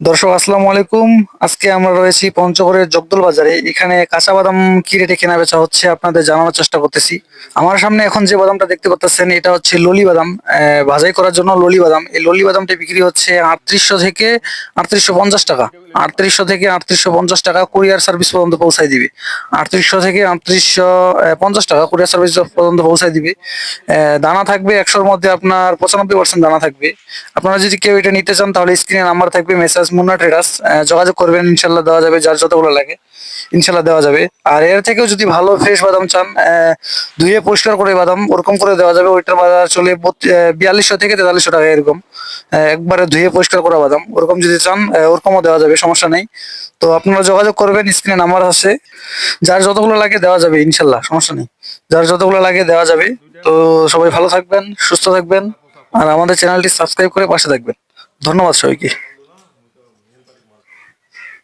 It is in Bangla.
দর্শক, আসসালামু আলাইকুম। আজকে আমরা রয়েছি পঞ্চগড়ের জগদল বাজারে। এখানে কাঁচা বাদাম কি রেটে কেনা বেচা হচ্ছে আপনাদের জানানোর চেষ্টা করতেছি। আমার সামনে এখন যে বাদামটা দেখতে পাচ্ছেন, এটা হচ্ছে ললি বাদাম। ভাজাই করার জন্য ললি বাদাম। এই ললি বাদামটা বিক্রি হচ্ছে আটত্রিশশো থেকে আটত্রিশশো পঞ্চাশ টাকা। আটত্রিশশো থেকে আটত্রিশশো পঞ্চাশ টাকা কুরিয়ার সার্ভিস পর্যন্ত পৌঁছায় দিবে। আটত্রিশশো থেকে আটত্রিশশো পঞ্চাশ টাকা কুরিয়ার সার্ভিস পর্যন্ত পৌঁছায় দিবে। দানা থাকবে একশোর মধ্যে আপনার পঁচানব্বই পার্সেন্ট দানা থাকবে। আপনারা যদি কেউ এটা নিতে চান, তাহলে স্ক্রিনে নাম্বার থাকবে, মেসাজ মুন্না ট্রেডার্স যোগাযোগ করবেন, ইনশাল্লাহ দেওয়া যাবে যার যতগুলো লাগে, ইনশাল্লাহ দেওয়া যাবে। আর এর থেকেও যদি ভালো ফ্রেশ বাদাম চান ধুয়ে পরিষ্কার করে বাদাম, ওরকম করে দেওয়া যাবে, ওইটার বাজার চলে বিয়াল্লিশশো থেকে তেতাল্লিশশো টাকা এরকম। একবারে ধুয়ে পরিষ্কার করা বাদাম, ওরকম যদি চান ওরকমও দেওয়া যাবে, সমস্যা নেই। তো আপনারা যোগাযোগ করবেন স্ক্রিনে নাম্বার আছে। যার যতগুলো লাগে দেওয়া যাবে, ইনশাল্লাহ, সমস্যা নেই। যার যতগুলো লাগে দেওয়া যাবে। তো সবাই ভালো থাকবেন, সুস্থ থাকবেন, আর আমাদের চ্যানেলটি সাবস্ক্রাইব করে পাশে থাকবেন। ধন্যবাদ সবাইকে।